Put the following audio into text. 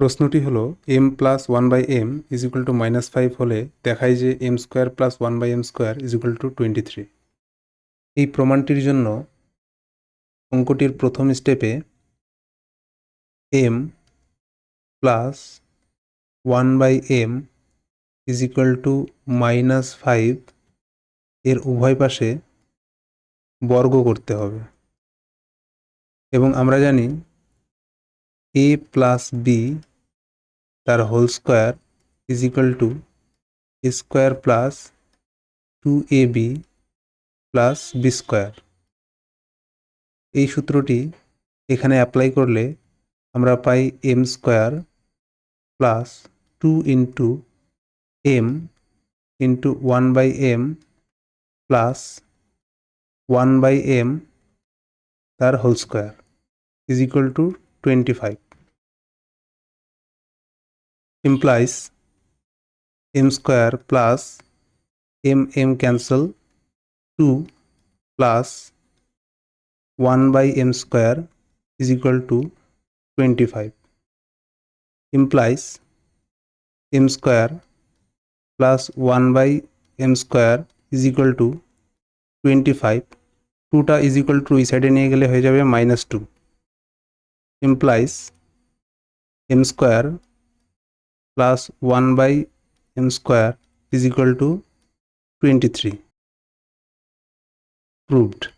প্রশ্নটি হলো M plus one by M is equal to minus five হলে দেখায় যে M square plus one by M square is equal to twenty three এই প্রমাণটির জন্য অঙ্কটির প্রথম স্টেপে M plus one by M is equal to minus five এর উভয় পাশে বর্গ করতে হবে। এবং আমরা জানি এ প্লাস বি তার whole square is equal to A square plus two A B plus B square এই সূত্রটি এখানে অ্যাপ্লাই করলে আমরা পাই M square plus two into M into one by M plus one by M তার whole square is equal to twenty five implies m square plus m m cancel 2 plus 1 by m square is equal to 25 implies m square plus 1 by m square is equal to 25 2টা is equal to এই সাইডে নিয়ে গেলে হয়ে যাবে minus two implies m square plus 1 by m square is equal to 23 proved